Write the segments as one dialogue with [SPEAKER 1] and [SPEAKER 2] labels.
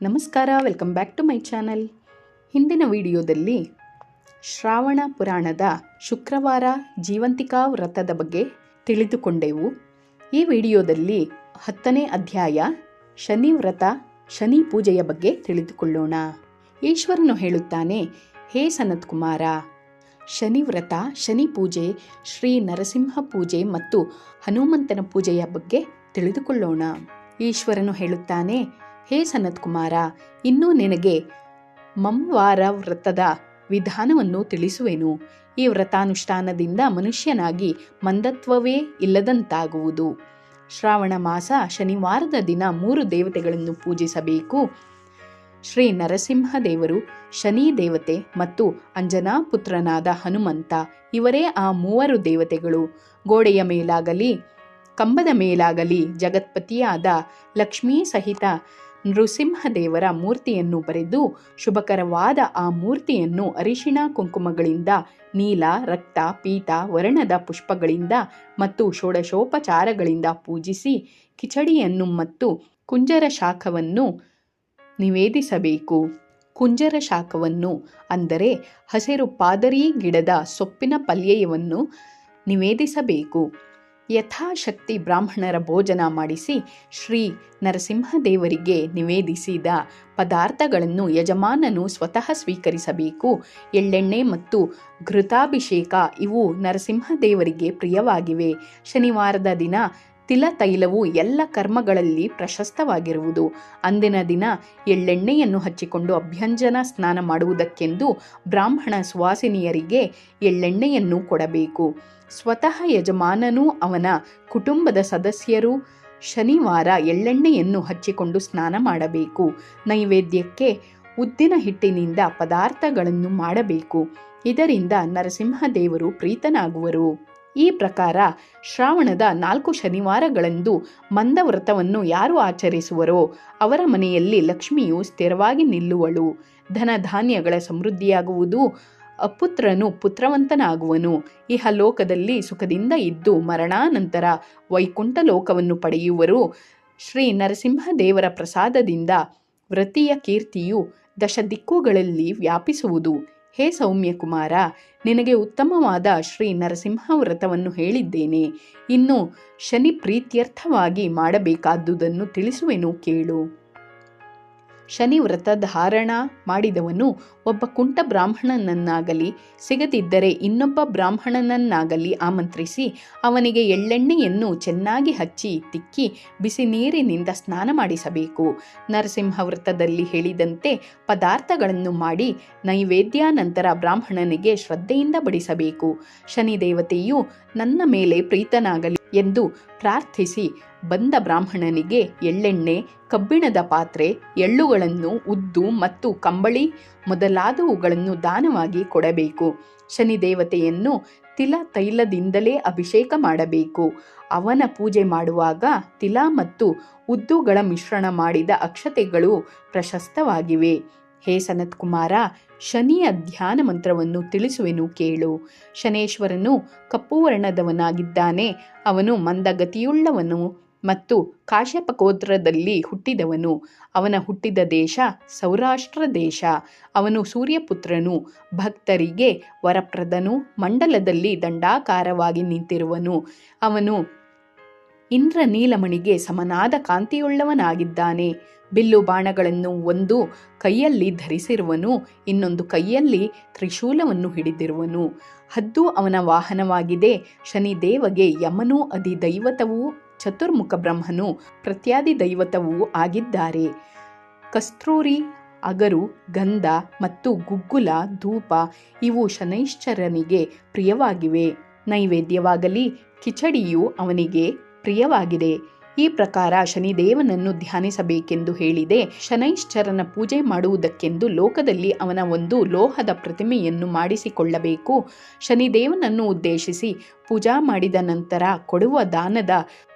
[SPEAKER 1] ನಮಸ್ಕಾರ welcome back to my channel ಹಿಂದಿನ ವಿಡಿಯೋದಲ್ಲಿ ಶ್ರಾವಣ ಪುರಾಣದ ಶುಕ್ರವಾರ ಜೀವಂತಿಕಾ ವ್ರತದ ಬಗ್ಗೆ ತಿಳಿದುಕೊಂಡೆವು. ಈ ವಿಡಿಯೋದಲ್ಲಿ ಹತ್ತನೇ ಅಧ್ಯಾಯ ಶನಿ ವ್ರತ, ಶನಿ ಪೂಜೆಯ ಬಗ್ಗೆ ತಿಳಿದುಕೊಳ್ಳೋಣ. ಈಶ್ವರನು ಹೇಳುತ್ತಾನೆ, ಹೇ ಸನತ್ ಕುಮಾರ ಶನಿ ವ್ರತ, ಶನಿ ಪೂಜೆ, ಶ್ರೀ ನರಸಿಂಹ ಪೂಜೆ ಮತ್ತು ಹನುಮಂತನ ಪೂಜೆಯ ಬಗ್ಗೆ ತಿಳಿದುಕೊಳ್ಳೋಣ. ಈಶ್ವರನು ಹೇಳುತ್ತಾನೆ ಹೇ ಸನತ್ ಕುಮಾರ ಇನ್ನೂ ನಿನಗೆ ಮಂವಾರ ವ್ರತದ ವಿಧಾನವನ್ನು ತಿಳಿಸುವೆನು. ಈ ವ್ರತಾನುಷ್ಠಾನದಿಂದ ಮನುಷ್ಯನಾಗಿ ಮಂದತ್ವವೇ ಇಲ್ಲದಂತಾಗುವುದು. ಶ್ರಾವಣ ಮಾಸ ಶನಿವಾರದ ದಿನ ಮೂರು ದೇವತೆಗಳನ್ನು ಪೂಜಿಸಬೇಕು. ಶ್ರೀ ನರಸಿಂಹ ದೇವರು ಶನಿ ದೇವತೆ ಮತ್ತು ಅಂಜನಾ ಪುತ್ರನಾದ ಹನುಮಂತ, ಇವರೇ ಆ ಮೂವರು ದೇವತೆಗಳು. ಗೋಡೆಯ ಮೇಲಾಗಲಿ, ಕಂಬದ ಮೇಲಾಗಲಿ ಜಗತ್ಪತಿಯಾದ ಲಕ್ಷ್ಮೀ ಸಹಿತ ನೃಸಿಂಹದೇವರ ಮೂರ್ತಿಯನ್ನು ಬರೆದು ಶುಭಕರವಾದ ಆ ಮೂರ್ತಿಯನ್ನು ಅರಿಶಿಣ ಕುಂಕುಮಗಳಿಂದ ನೀಲ, ರಕ್ತ, ಪೀತ, ವರ್ಣದ ಪುಷ್ಪಗಳಿಂದ ಮತ್ತು ಷೋಡಶೋಪಚಾರಗಳಿಂದ ಪೂಜಿಸಿ ಕಿಚಡಿಯನ್ನು ಮತ್ತು ಕುಂಜರ ಶಾಖವನ್ನು ನಿವೇದಿಸಬೇಕು. ಕುಂಜರ ಶಾಖವನ್ನು ಅಂದರೆ ಹಸಿರು ಪಾದರಿ ಗಿಡದ ಸೊಪ್ಪಿನ ಪಲ್ಯವನ್ನು ನಿವೇದಿಸಬೇಕು. ಯಥಾಶಕ್ತಿ ಬ್ರಾಹ್ಮಣರ ಭೋಜನ ಮಾಡಿಸಿ ಶ್ರೀ ನರಸಿಂಹದೇವರಿಗೆ ನಿವೇದಿಸಿದ ಪದಾರ್ಥಗಳನ್ನು ಯಜಮಾನನು ಸ್ವತಃ ಸ್ವೀಕರಿಸಬೇಕು. ಎಳ್ಳೆಣ್ಣೆ ಮತ್ತು ಘೃತಾಭಿಷೇಕ ಇವು ನರಸಿಂಹದೇವರಿಗೆ ಪ್ರಿಯವಾಗಿವೆ. ಶನಿವಾರದ ದಿನ ತಿಲ ತೈಲವು ಎಲ್ಲ ಕರ್ಮಗಳಲ್ಲಿ ಪ್ರಶಸ್ತವಾಗಿರುವುದು. ಅಂದಿನ ದಿನ ಎಳ್ಳೆಣ್ಣೆಯನ್ನು ಹಚ್ಚಿಕೊಂಡು ಅಭ್ಯಂಜನ ಸ್ನಾನ ಮಾಡುವುದಕ್ಕೆಂದು ಬ್ರಾಹ್ಮಣ ಸುವಾಸಿನಿಯರಿಗೆ ಎಳ್ಳೆಣ್ಣೆಯನ್ನು ಕೊಡಬೇಕು. ಸ್ವತಃ ಯಜಮಾನನೂ ಅವನ ಕುಟುಂಬದ ಸದಸ್ಯರು ಶನಿವಾರ ಎಳ್ಳೆಣ್ಣೆಯನ್ನು ಹಚ್ಚಿಕೊಂಡು ಸ್ನಾನ ಮಾಡಬೇಕು. ನೈವೇದ್ಯಕ್ಕೆ ಉದ್ದಿನ ಹಿಟ್ಟಿನಿಂದ ಪದಾರ್ಥಗಳನ್ನು ಮಾಡಬೇಕು. ಇದರಿಂದ ನರಸಿಂಹದೇವರು ಪ್ರೀತನಾಗುವರು. ಈ ಪ್ರಕಾರ ಶ್ರಾವಣದ ನಾಲ್ಕು ಶನಿವಾರಗಳಂದು ಮಂದವ್ರತವನ್ನು ಯಾರು ಆಚರಿಸುವರೋ ಅವರ ಮನೆಯಲ್ಲಿ ಲಕ್ಷ್ಮಿಯು ಸ್ಥಿರವಾಗಿ ನಿಲ್ಲುವಳು. ಧನ ಧಾನ್ಯಗಳ ಸಮೃದ್ಧಿಯಾಗುವುದು ಅಪುತ್ರನು ಪುತ್ರವಂತನಾಗುವನು. ಇಹ ಲೋಕದಲ್ಲಿ ಸುಖದಿಂದ ಇದ್ದು ಮರಣಾನಂತರ ವೈಕುಂಠ ಲೋಕವನ್ನು ಪಡೆಯುವರು. ಶ್ರೀ ನರಸಿಂಹದೇವರ ಪ್ರಸಾದದಿಂದ ವೃತ್ತಿಯ ಕೀರ್ತಿಯು ದಶ ದಿಕ್ಕುಗಳಲ್ಲಿ ವ್ಯಾಪಿಸುವುದು. ಹೇ ಸೌಮ್ಯ ಕುಮಾರ, ನಿನಗೆ ಉತ್ತಮವಾದ ಶ್ರೀ ನರಸಿಂಹ ವ್ರತವನ್ನು ಹೇಳಿದ್ದೇನೆ. ಇನ್ನು ಶನಿ ಪ್ರೀತ್ಯರ್ಥವಾಗಿ ಮಾಡಬೇಕಾದುದನ್ನು ತಿಳಿಸುವೆನು ಕೇಳು. ಶನಿ ವ್ರತ ಧಾರಣ ಮಾಡಿದವನು ಒಬ್ಬ ಕುಂಟ ಬ್ರಾಹ್ಮಣನನ್ನಾಗಲಿ, ಸಿಗದಿದ್ದರೆ ಇನ್ನೊಬ್ಬ ಬ್ರಾಹ್ಮಣನನ್ನಾಗಲಿ ಆಮಂತ್ರಿಸಿ ಅವನಿಗೆ ಎಳ್ಳೆಣ್ಣೆಯನ್ನು ಚೆನ್ನಾಗಿ ಹಚ್ಚಿ ತಿಕ್ಕಿ ಬಿಸಿ ನೀರಿನಿಂದ ಸ್ನಾನ ಮಾಡಿಸಬೇಕು. ನರಸಿಂಹ ವ್ರತದಲ್ಲಿ ಹೇಳಿದಂತೆ ಪದಾರ್ಥಗಳನ್ನು ಮಾಡಿ ನೈವೇದ್ಯಾನಂತರ ಬ್ರಾಹ್ಮಣನಿಗೆ ಶ್ರದ್ಧೆಯಿಂದ ಬಡಿಸಬೇಕು. ಶನಿ ದೇವತೆಯು ನನ್ನ ಮೇಲೆ ಪ್ರೀತನಾಗಲಿ ಎಂದು ಪ್ರಾರ್ಥಿಸಿ ಬಂದ ಬ್ರಾಹ್ಮಣನಿಗೆ ಎಳ್ಳೆಣ್ಣೆ, ಕಬ್ಬಿಣದ ಪಾತ್ರೆ, ಎಳ್ಳುಗಳನ್ನು ಉದ್ದು ಮತ್ತು ಕಂಬಳಿ ಮೊದಲಾದವುಗಳನ್ನು ದಾನವಾಗಿ ಕೊಡಬೇಕು. ಶನಿ ದೇವತೆಯನ್ನು ತಿಲ ತೈಲದಿಂದಲೇ ಅಭಿಷೇಕ ಮಾಡಬೇಕು. ಅವನ ಪೂಜೆ ಮಾಡುವಾಗ ತಿಲ ಮತ್ತು ಉದ್ದುಗಳ ಮಿಶ್ರಣ ಮಾಡಿದ ಅಕ್ಷತೆಗಳು ಪ್ರಶಸ್ತವಾಗಿವೆ. ಹೇ ಸನತ್ ಕುಮಾರ ಶನಿಯ ಧ್ಯಾನ ಮಂತ್ರವನ್ನು ತಿಳಿಸುವೆನು ಕೇಳು. ಶನೇಶ್ವರನು ಕಪ್ಪು ವರ್ಣದವನಾಗಿದ್ದಾನೆ ಅವನು ಮಂದಗತಿಯುಳ್ಳವನು ಮತ್ತು ಕಾಶ್ಯಪ ಗೋತ್ರದಲ್ಲಿ ಹುಟ್ಟಿದವನು. ಅವನ ಹುಟ್ಟಿದ ದೇಶ ಸೌರಾಷ್ಟ್ರ ದೇಶ. ಅವನು ಸೂರ್ಯಪುತ್ರನು, ಭಕ್ತರಿಗೆ ವರಪ್ರದನು, ಮಂಡಲದಲ್ಲಿ ದಂಡಾಕಾರವಾಗಿ ನಿಂತಿರುವನು. ಅವನು ಇಂದ್ರ ನೀಲಮಣಿಗೆ ಸಮನಾದ ಕಾಂತಿಯುಳ್ಳವನಾಗಿದ್ದಾನೆ. ಬಿಲ್ಲು ಬಾಣಗಳನ್ನು ಒಂದು ಕೈಯಲ್ಲಿ ಧರಿಸಿರುವನು, ಇನ್ನೊಂದು ಕೈಯಲ್ಲಿ ತ್ರಿಶೂಲವನ್ನು ಹಿಡಿದಿರುವನು. ಹದ್ದು ಅವನ ವಾಹನವಾಗಿದೆ. ಶನಿದೇವಗೆ ಯಮನೂ ಅಧಿ ದೈವತವೂ, ಚತುರ್ಮುಖ ಬ್ರಹ್ಮನು ಪ್ರತ್ಯಾದಿ ದೈವತವೂ ಆಗಿದ್ದಾರೆ. ಕಸ್ತೂರಿ, ಅಗರು, ಗಂಧ ಮತ್ತು ಗುಗ್ಗುಲ, ಧೂಪ ಇವು ಶನೈಶ್ಚರನಿಗೆ ಪ್ರಿಯವಾಗಿವೆ. ನೈವೇದ್ಯವಾಗಲಿ, ಕಿಚಡಿಯು ಅವನಿಗೆ ಪ್ರಿಯವಾಗಿದೆ. ಈ ಪ್ರಕಾರ ಶನಿದೇವನನ್ನು ಧ್ಯಾನಿಸಬೇಕೆಂದು ಹೇಳಿದೆ. ಶನೈಶ್ಚರನ ಪೂಜೆ ಮಾಡುವುದಕ್ಕೆಂದು ಲೋಕದಲ್ಲಿ ಅವನ ಒಂದು ಲೋಹದ ಪ್ರತಿಮೆಯನ್ನು ಮಾಡಿಸಿಕೊಳ್ಳಬೇಕು. ಶನಿದೇವನನ್ನು ಉದ್ದೇಶಿಸಿ ಪೂಜಾ ಮಾಡಿದ ನಂತರ ಕೊಡುವ ದಾನದ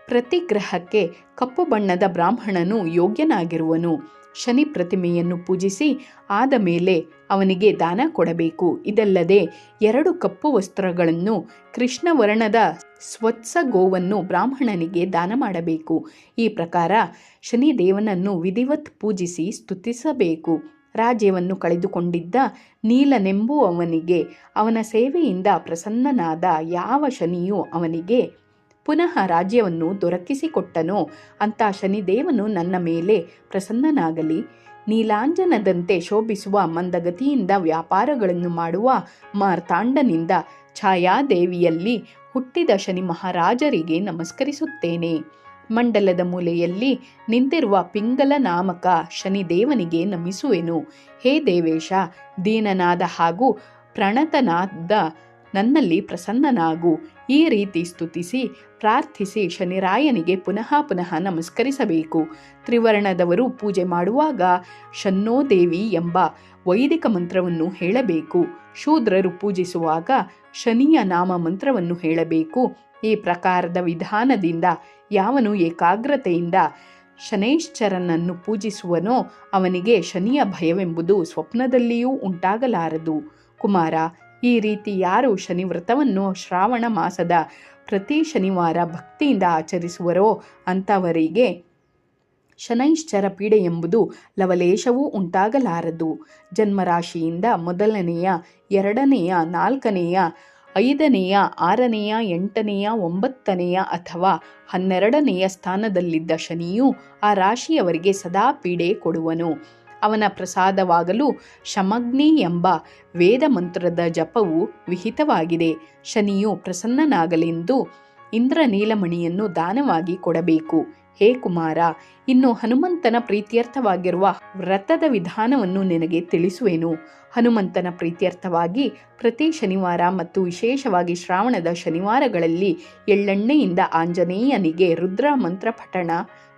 [SPEAKER 1] ಪ್ರತಿ ಗ್ರಹಕ್ಕೆ ಕಪ್ಪು ಬಣ್ಣದ ಬ್ರಾಹ್ಮಣನು ಯೋಗ್ಯನಾಗಿರುವನು. ಶನಿ ಪ್ರತಿಮೆಯನ್ನು ಪೂಜಿಸಿ ಆದ ಮೇಲೆ ಅವನಿಗೆ ದಾನ ಕೊಡಬೇಕು. ಇದಲ್ಲದೆ ಎರಡು ಕಪ್ಪು ವಸ್ತ್ರಗಳನ್ನು ಕೃಷ್ಣವರ್ಣದ ಸ್ವತ್ಸ ಗೋವನ್ನು ಬ್ರಾಹ್ಮಣನಿಗೆ ದಾನ ಮಾಡಬೇಕು. ಈ ಪ್ರಕಾರ ಶನಿದೇವನನ್ನು ವಿಧಿವತ್ ಪೂಜಿಸಿ ಸ್ತುತಿಸಬೇಕು. ರಾಜ್ಯವನ್ನು ಕಳೆದುಕೊಂಡಿದ್ದ ನೀಲನೆಂಬುವವನಿಗೆ ಅವನ ಸೇವೆಯಿಂದ ಪ್ರಸನ್ನನಾದ ಯಾವ ಶನಿಯೂ ಅವನಿಗೆ ಪುನಃ ರಾಜ್ಯವನ್ನು ದೊರಕಿಸಿಕೊಟ್ಟನೋ ಅಂತ ಶನಿದೇವನು ನನ್ನ ಮೇಲೆ ಪ್ರಸನ್ನನಾಗಲಿ. ನೀಲಾಂಜನದಂತೆ ಶೋಭಿಸುವ ಮಂದಗತಿಯಿಂದ ವ್ಯಾಪಾರಗಳನ್ನು ಮಾಡುವ ಮಾರ್ತಾಂಡನಿಂದ ಛಾಯಾದೇವಿಯಲ್ಲಿ ಹುಟ್ಟಿದ ಶನಿ ಮಹಾರಾಜರಿಗೆ ನಮಸ್ಕರಿಸುತ್ತೇನೆ. ಮಂಡಲದ ಮೂಲೆಯಲ್ಲಿ ನಿಂತಿರುವ ಪಿಂಗಲ ನಾಮಕ ಶನಿದೇವನಿಗೆ ನಮಿಸುವೆನು. ಹೇ ದೇವೇಶ, ದೀನನಾದ ಹಾಗೂ ಪ್ರಣತನಾದ ನನ್ನಲ್ಲಿ ಪ್ರಸನ್ನನಾಗು. ಈ ರೀತಿ ಸ್ತುತಿಸಿ, ಪ್ರಾರ್ಥಿಸಿ ಶನಿರಾಯನಿಗೆ ಪುನಃ ಪುನಃ ನಮಸ್ಕರಿಸಬೇಕು. ತ್ರಿವರ್ಣದವರು ಪೂಜೆ ಮಾಡುವಾಗ ಶನ್ನೋದೇವಿ ಎಂಬ ವೈದಿಕ ಮಂತ್ರವನ್ನು ಹೇಳಬೇಕು. ಶೂದ್ರರು ಪೂಜಿಸುವಾಗ ಶನಿಯ ನಾಮ ಮಂತ್ರವನ್ನು ಹೇಳಬೇಕು. ಈ ಪ್ರಕಾರದ ವಿಧಾನದಿಂದ ಯಾವನು ಏಕಾಗ್ರತೆಯಿಂದ ಶನೈಶ್ಚರನನ್ನು ಪೂಜಿಸುವನೋ ಅವನಿಗೆ ಶನಿಯ ಭಯವೆಂಬುದು ಸ್ವಪ್ನದಲ್ಲಿಯೂ ಉಂಟಾಗಲಾರದು. ಕುಮಾರ ಈ ರೀತಿ ಯಾರು ಶನಿ ವ್ರತವನ್ನು ಶ್ರಾವಣ ಮಾಸದ ಪ್ರತಿ ಶನಿವಾರ ಭಕ್ತಿಯಿಂದ ಆಚರಿಸುವರೋ ಅಂಥವರಿಗೆ ಶನೈಶ್ಚರ ಪೀಡೆ ಎಂಬುದು ಲವಲೇಶವೂ ಉಂಟಾಗಲಾರದು. ಜನ್ಮರಾಶಿಯಿಂದ ಮೊದಲನೆಯ, ಎರಡನೆಯ, ನಾಲ್ಕನೆಯ, ಐದನೆಯ, ಆರನೆಯ, ಎಂಟನೆಯ, ಒಂಬತ್ತನೆಯ ಅಥವಾ ಹನ್ನೆರಡನೆಯ ಸ್ಥಾನದಲ್ಲಿದ್ದ ಶನಿಯು ಆ ರಾಶಿಯವರಿಗೆ ಸದಾ ಪೀಡೆ ಕೊಡುವನು. ಅವನ ಪ್ರಸಾದವಾಗಲು ಶಮಗ್ನಿ ಎಂಬ ವೇದ ಮಂತ್ರದ ಜಪವು ವಿಹಿತವಾಗಿದೆ. ಶನಿಯು ಪ್ರಸನ್ನನಾಗಲೆಂದು ಇಂದ್ರ ನೀಲಮಣಿಯನ್ನು ದಾನವಾಗಿ ಕೊಡಬೇಕು. ಹೇ ಕುಮಾರ, ಇನ್ನು ಹನುಮಂತನ ಪ್ರೀತ್ಯರ್ಥವಾಗಿರುವ ವ್ರತದ ವಿಧಾನವನ್ನು ನಿನಗೆ ತಿಳಿಸುವೆನು. ಹನುಮಂತನ ಪ್ರೀತ್ಯರ್ಥವಾಗಿ ಪ್ರತಿ ಶನಿವಾರ ಮತ್ತು ವಿಶೇಷವಾಗಿ ಶ್ರಾವಣದ ಶನಿವಾರಗಳಲ್ಲಿ ಎಳ್ಳೆಣ್ಣೆಯಿಂದ ಆಂಜನೇಯನಿಗೆ ರುದ್ರ ಮಂತ್ರ ಪಠಣ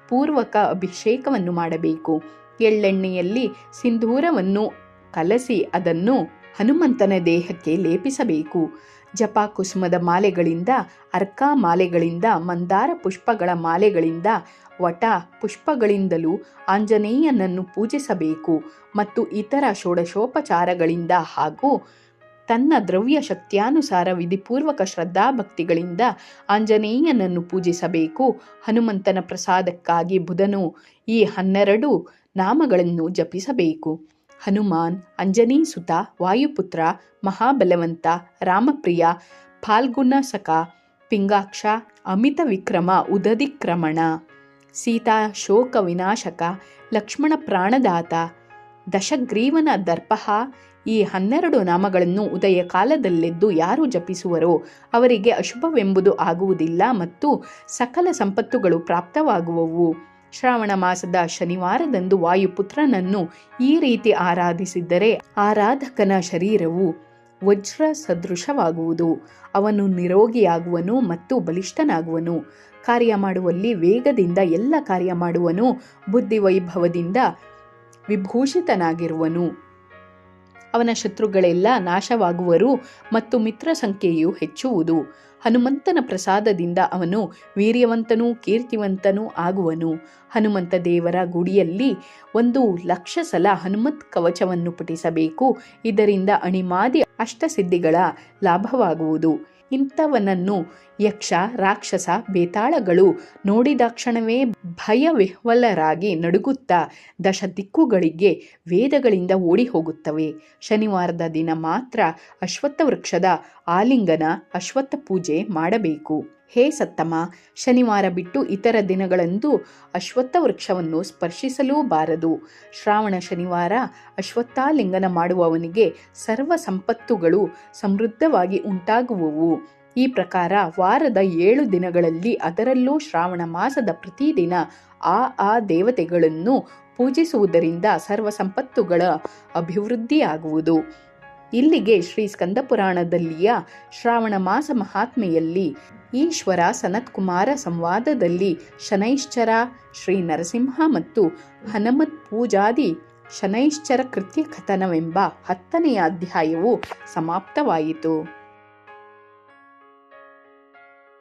[SPEAKER 1] ಪೂರ್ವಕ ಅಭಿಷೇಕವನ್ನು ಮಾಡಬೇಕು. ಎಳ್ಳೆಣ್ಣೆಯಲ್ಲಿ ಸಿಂಧೂರವನ್ನು ಕಲಸಿ ಅದನ್ನು ಹನುಮಂತನ ದೇಹಕ್ಕೆ ಲೇಪಿಸಬೇಕು. ಜಪ ಕುಸುಮದ ಮಾಲೆಗಳಿಂದ, ಅರ್ಕ ಮಾಲೆಗಳಿಂದ, ಮಂದಾರ ಪುಷ್ಪಗಳ ಮಾಲೆಗಳಿಂದ, ವಟ ಪುಷ್ಪಗಳಿಂದಲೂ ಆಂಜನೇಯನನ್ನು ಪೂಜಿಸಬೇಕು ಮತ್ತು ಇತರ ಷೋಡಶೋಪಚಾರಗಳಿಂದ ಹಾಗೂ ತನ್ನ ದ್ರವ್ಯ ಶಕ್ತಿಯಾನುಸಾರ ವಿಧಿಪೂರ್ವಕ ಶ್ರದ್ಧಾಭಕ್ತಿಗಳಿಂದ ಆಂಜನೇಯನನ್ನು ಪೂಜಿಸಬೇಕು. ಹನುಮಂತನ ಪ್ರಸಾದಕ್ಕಾಗಿ ಬುಧನು ಈ ಹನ್ನೆರಡು ನಾಮಗಳನ್ನು ಜಪಿಸಬೇಕು. ಹನುಮಾನ್, ಅಂಜನಿ ಸುತ ವಾಯುಪುತ್ರ, ಮಹಾಬಲವಂತ, ರಾಮಪ್ರಿಯ, ಫಾಲ್ಗುಣ ಸಖ, ಪಿಂಗಾಕ್ಷ, ಅಮಿತ ವಿಕ್ರಮ ಉದದಿಕ್ರಮಣ ಸೀತಾ, ಶೋಕ ವಿನಾಶಕ, ಲಕ್ಷ್ಮಣ ಪ್ರಾಣದಾತ, ದಶಗ್ರೀವನ ದರ್ಪಹ, ಈ ಹನ್ನೆರಡು ನಾಮಗಳನ್ನು ಉದಯ ಕಾಲದಲ್ಲೆದ್ದು ಯಾರು ಜಪಿಸುವರೋ ಅವರಿಗೆ ಅಶುಭವೆಂಬುದು ಆಗುವುದಿಲ್ಲ ಮತ್ತು ಸಕಲ ಸಂಪತ್ತುಗಳು ಪ್ರಾಪ್ತವಾಗುವವು. ಶ್ರಾವಣ ಮಾಸದ ಶನಿವಾರದಂದು ವಾಯುಪುತ್ರನನ್ನು ಈ ರೀತಿ ಆರಾಧಿಸಿದ್ದರೆ ಆರಾಧಕನ ಶರೀರವು ವಜ್ರ ಸದೃಶವಾಗುವುದು ಅವನು ನಿರೋಗಿಯಾಗುವನು ಮತ್ತು ಬಲಿಷ್ಠನಾಗುವನು. ಕಾರ್ಯ ಮಾಡುವಲ್ಲಿ ವೇಗದಿಂದ ಎಲ್ಲ ಕಾರ್ಯ ಮಾಡುವನು, ಬುದ್ಧಿವೈಭವದಿಂದ ವಿಭೂಷಿತನಾಗಿರುವನು. ಅವನ ಶತ್ರುಗಳೆಲ್ಲ ನಾಶವಾಗುವರು ಮತ್ತು ಮಿತ್ರ ಸಂಖ್ಯೆಯು ಹೆಚ್ಚುವುದು. ಹನುಮಂತನ ಪ್ರಸಾದದಿಂದ ಅವನು ವೀರ್ಯವಂತನೂ ಕೀರ್ತಿವಂತನೂ ಆಗುವನು. ಹನುಮಂತ ದೇವರ ಗುಡಿಯಲ್ಲಿ ಒಂದು ಲಕ್ಷ ಸಲ ಹನುಮತ್ ಕವಚವನ್ನು ಪಠಿಸಬೇಕು. ಇದರಿಂದ ಅಣಿಮಾದಿ ಅಷ್ಟಸಿದ್ಧಿಗಳ ಲಾಭವಾಗುವುದು. ಇಂಥವನನ್ನು ಯಕ್ಷ, ರಾಕ್ಷಸ, ಬೇತಾಳಗಳು ನೋಡಿದಾಕ್ಷಣವೇ ಭಯವಿಹ್ವಲರಾಗಿ ನಡುಗುತ್ತಾ ದಶ ದಿಕ್ಕುಗಳಿಗೆ ವೇದಗಳಿಂದ ಓಡಿ ಹೋಗುತ್ತವೆ ಶನಿವಾರದ ದಿನ ಮಾತ್ರ ಅಶ್ವತ್ಥ ವೃಕ್ಷದ ಆಲಿಂಗನ ಅಶ್ವತ್ಥ ಪೂಜೆ ಮಾಡಬೇಕು. ಹೇ ಸತ್ತಮ ಶನಿವಾರ ಬಿಟ್ಟು ಇತರ ದಿನಗಳಂದು ಅಶ್ವತ್ಥ ವೃಕ್ಷವನ್ನು ಸ್ಪರ್ಶಿಸಲೂಬಾರದು. ಶ್ರಾವಣ ಶನಿವಾರ ಅಶ್ವತ್ಥಾಲಿಂಗನ ಮಾಡುವವನಿಗೆ ಸರ್ವ ಸಂಪತ್ತುಗಳು ಸಮೃದ್ಧವಾಗಿ ಉಂಟಾಗುವುವು. ಈ ಪ್ರಕಾರ ವಾರದ ಏಳು ದಿನಗಳಲ್ಲಿ ಅದರಲ್ಲೂ ಶ್ರಾವಣ ಮಾಸದ ಪ್ರತಿದಿನ ಆ ಆ ದೇವತೆಗಳನ್ನು ಪೂಜಿಸುವುದರಿಂದ ಸರ್ವ ಸಂಪತ್ತುಗಳ ಅಭಿವೃದ್ಧಿಯಾಗುವುದು. ಇಲ್ಲಿಗೆ ಶ್ರೀ ಸ್ಕಂದ ಪುರಾಣದಲ್ಲಿಯ ಶ್ರಾವಣ ಮಾಸ ಮಹಾತ್ಮೆಯಲ್ಲಿ ಈಶ್ವರ ಸನತ್ಕುಮಾರ ಸಂವಾದದಲ್ಲಿ ಶನೈಶ್ಚರ, ಶ್ರೀ ನರಸಿಂಹ ಮತ್ತು ಹನುಮತ್ ಪೂಜಾದಿ ಶನೈಶ್ಚರ ಕೃತ್ಯ ಕಥನವೆಂಬ ಹತ್ತನೆಯ ಅಧ್ಯಾಯವು ಸಮಾಪ್ತವಾಯಿತು.